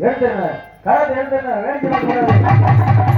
எடுத்துறேன் கராத்தே எடுத்துறேன் வேண்டிய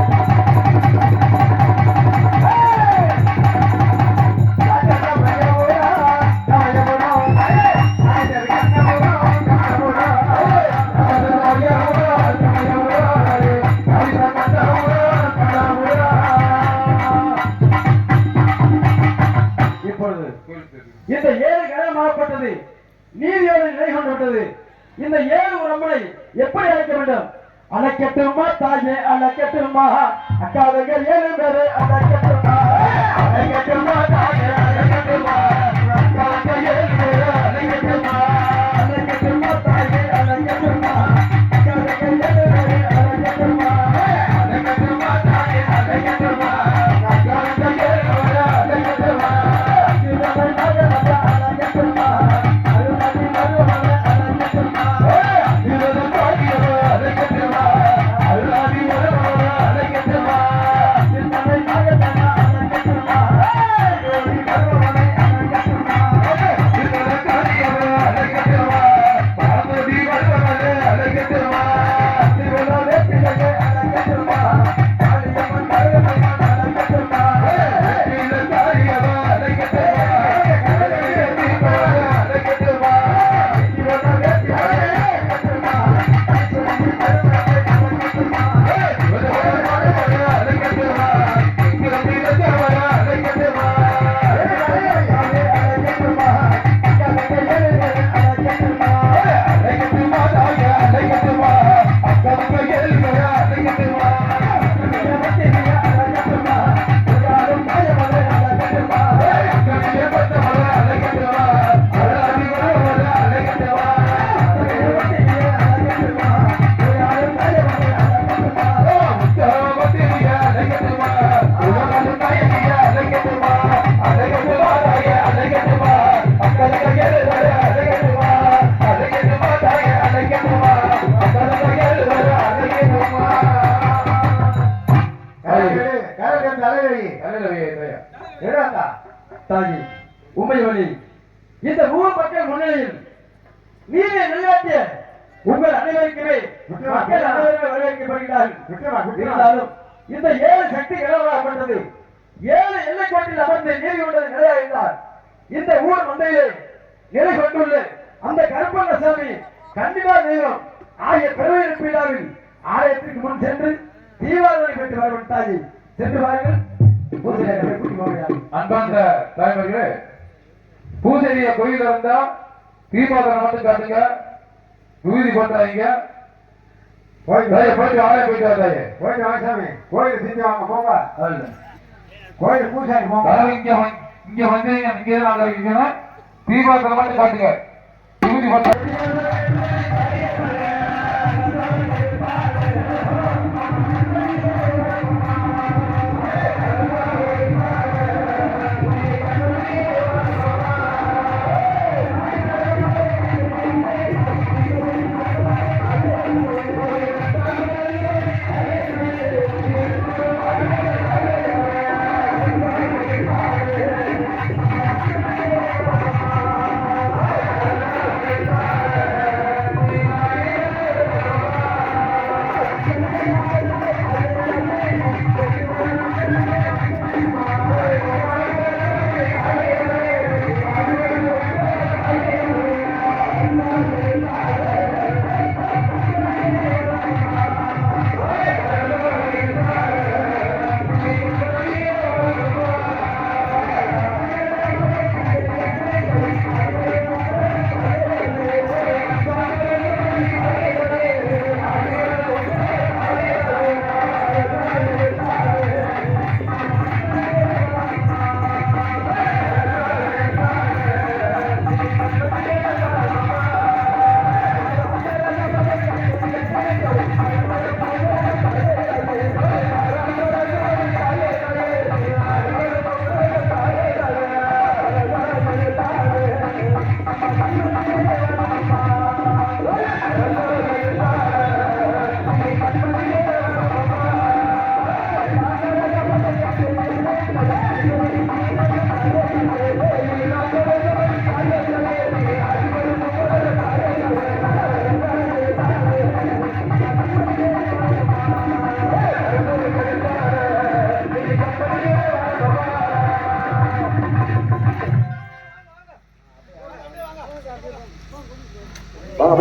நீரை நிலையாட்டிய உங்கள் அனைவருக்குமே மக்கள். அனைவருமே வரவேற்கப்படுகிறார்கள். இருந்தாலும் இந்த ஏழு சக்தி நிலவரப்பட்டது ஏழு எல்லைக்கோட்டில் அமர்ந்து நீதி கொண்டது நிலையாகிறார் இந்த ஊர் மந்தையிலே நிலை கொண்டுள்ள அந்த கருப்பண்ண சாமி கண்டிப்பா தெய்வம். ஆகிய விழாவில் ஆலயத்திற்கு முன் சென்று தீபாவளி பெற்று வரவும் தாயி சென்று வாருங்கள் பூஜையை போகிறார் அன்பார்ந்த தாய்மார்களே பூசரிய கோயில் இருந்தா தீபாவளி மட்டும் காட்டுங்க விபூதி பண்றாங்க தாயே, போயிட்டு ஆலயம் போயிட்டு வா போயிட்டு கோயில் வாசாமி கோயில் செஞ்சு வாங்க போங்க. கோயில் பூசாரி போங்க. இங்க இங்க வந்து இங்க நாங்க இருக்கணும் தீபாவளி மட்டும் காட்டுங்க விபூதி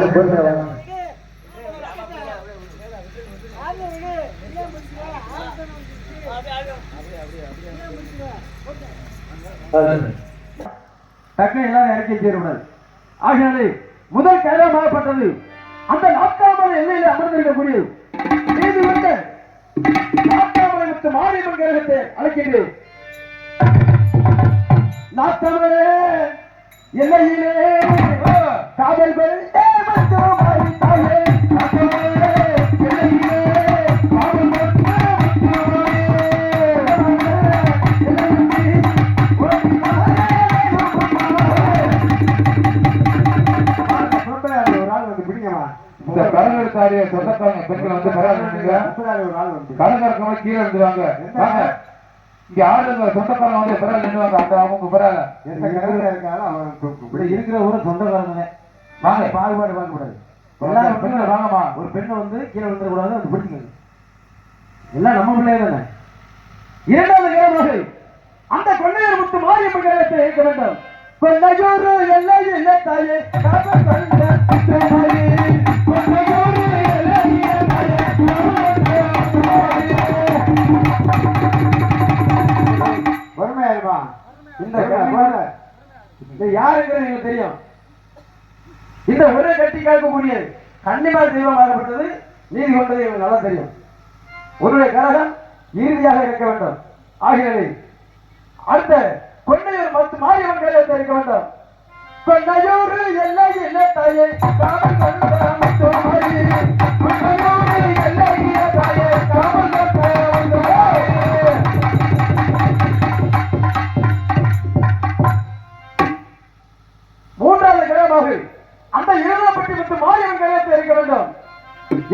வாங்க அப்படியே வாங்க டக்குனு எல்லாரும் இறக்கி சேருங்கள் முதல் கைலாமாகப்பட்டது அந்த நாட்டாமலை எல்லையில அமர்ந்திருக்கக்கூடிய நீதி கொண்ட நாட்டாமலை மற்றும் மாரியம்மன் அழைக்கின்றேன். நாட்டாமலே எல்லையிலே காதல் பெண் மற்றும் ஒரு வந்து இந்த சொந்தக்காரங்க பெண்கள் வந்து பரவாயில்லைங்க ஒரு வந்து கீழே இருந்துருவாங்க வாங்க. இங்க ஆளுங்க சொந்தக்காரங்க வந்து பரவாயில்ல நின்னுவாங்க அந்த அவங்க பரவாயில்ல எந்த அவன் இப்படி இருக்கிற ஊரை சொந்தக்காரங்க வாங்க. பாகுபாடு பார்க்க கூடாது. எல்லாரும் பெண்கள் வாங்கம்மா. ஒரு பெண்ணை வந்து கீழே விழுந்துடக்கூடாது வந்து பிடிச்சிக்கணும் எல்லாம் நம்ம பிள்ளைய தானே? இரண்டாவது கிரகமாக அந்த கொள்ளையர் முத்து மாரியம்மன் கிரகத்தை இருக்க வேண்டும். கொள்ளையூர் எல்லை இல்லை தாயே. கொள்ளையூர் கட்டிக்கால இந்த யாருங்கிறது எனக்கு தெரியும். இந்த ஒரே கட்டி கேட்கக்கூடிய கன்னிமார் தெய்வமாகப்பட்டது. நீதி கொண்டது எனக்கு நல்லா தெரியும். உன்னுடைய கரகம் இறுதியாக இருக்க வேண்டும். ஆகியவை அடுத்த கொண்டையூர் மத்து மாரியம்மன் கரகத்தை இருக்க வேண்டும். கொண்டையூர் எல்லை இல்லை தாயே காவல்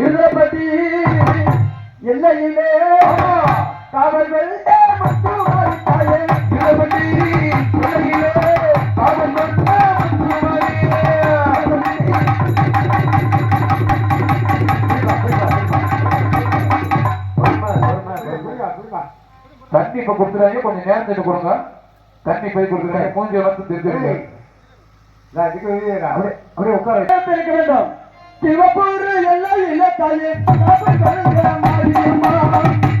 இருபடி எல்லையிலே காவல் வெள்ளே மட்டும் இருபடி எல்லையிலே காவல் மட்டும் தண்ணி இப்ப கொடுத்துறாங்க. கொஞ்சம் நேரம் தண்ணி கொடுங்க. தண்ணி போய் கொடுத்துறாங்க மூஞ்சி வந்து தெரிஞ்சிருக்க அப்படியே உட்கார வேண்டும். சிவப்பூர் எல்லாம் இல்லை தாயே காவல் கருங்கிற மாரியம்மா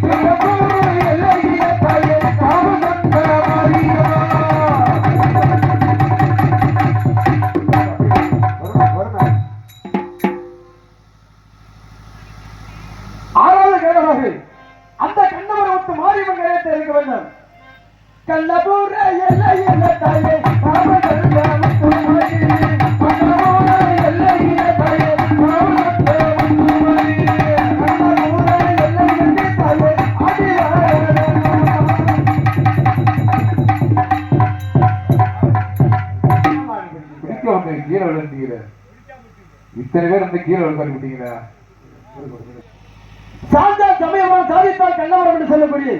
சிவப்பூர் எல்லையிலே தாயே, காவல் கண்ட மாரியம்மா. ஆறாவது கிரகமாக அந்த கண்ணவரை மாரியம்மன் இருக்க வேண்டும். எல்லை இல்லை தாயே இத்தனை பேர் வந்து கீழே விழுந்து விட்டீங்களா சாந்தா சமயவரம் சாதித்தால் கண்ணவரம் என்று சொல்லக்கூடிய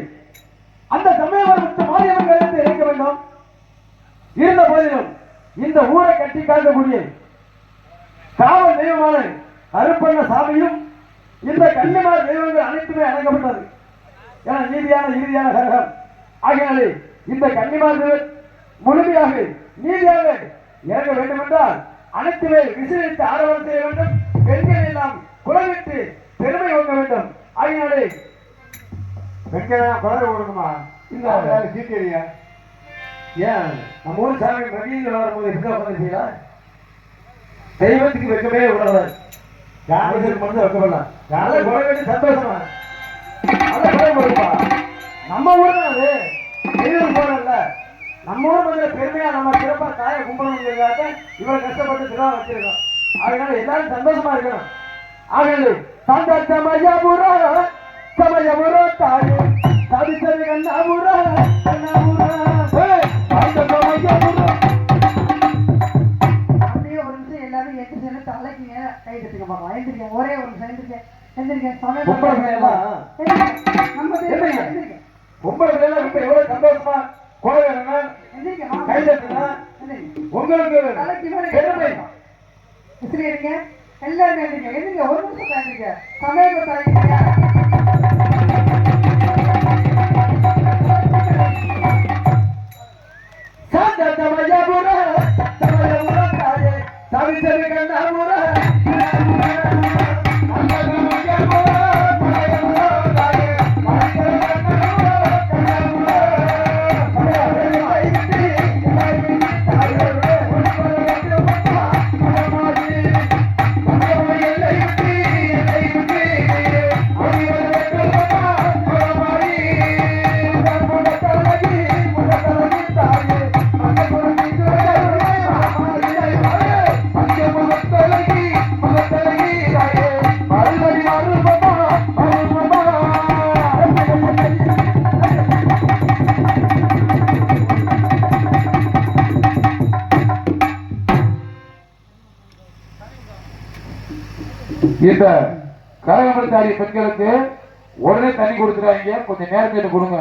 அந்த சமயவரம் விட்டு மாரியம்மன் கருத்தை இணைக்க வேண்டும். இருந்த போதிலும் இந்த ஊரை கட்டி காக்கக்கூடிய காவல் தெய்வமான அருப்பண்ண சாமியும் இந்த கன்னிமார் தெய்வங்கள் அனைத்துமே அடக்கப்பட்டது ஏன்னா நீதியான இறுதியான கரகம். ஆகையாலே இந்த கன்னிமார் முழுமையாக நீதியாக இறங்க வேண்டும் என்றால் அனைத்துமே விசிலிட்டு ஆரவாரம் செய்ய வேண்டும். பெண்கள் எல்லாம் குலவிட்டு பெருமை வாங்க வேண்டும். ஆகையாலே பெண்களெல்லாம் குழந்தை கொடுக்குமா இல்ல. சீக்கிரியா ஏன்? நம்ம ஊர் சாமி மதியில் வரும்போது எங்க உட்காந்துருக்கீங்களா தெய்வத்துக்கு வைக்கவே விடாது யாருக்கு மனசு வைக்கப்படலாம் யாரை குறை வேண்டி சந்தோஷமா? அதை குறை கொடுப்பா நம்ம ஊர் தான் அது. வெளியூர் போறோம்ல நம்ம ஊர் வந்து பெருமையா நம்ம சிறப்பா தாயை கும்பிடணுங்கிறதுக்காக இவ்வளவு கஷ்டப்பட்டு திருவா வச்சிருக்கோம். அதனால எல்லாரும் சந்தோஷமா இருக்கணும். ஆகவே சாந்தா சமயபுரா சமயபுரா தாயே சாதிச்சது கண்ணாபுரா கண்ணாபுரா சாந்தா சமயபுரா அப்படியே ஒரு நிமிஷம் எல்லாரும் எட்டு சேர்ந்து தலைக்கு நேரா கை தட்டுங்க பாப்பா. எழுந்திருக்கேன் ஒரே ஒரு நிமிஷம். நம்ம பொம்பளை இப்ப எவ்வளவு இந்த கரகமத்தாரி பெண்களுக்கு உடனே தண்ணி கொடுத்துறாங்க. கொஞ்சம் நேரத்துக்கு கொடுங்க.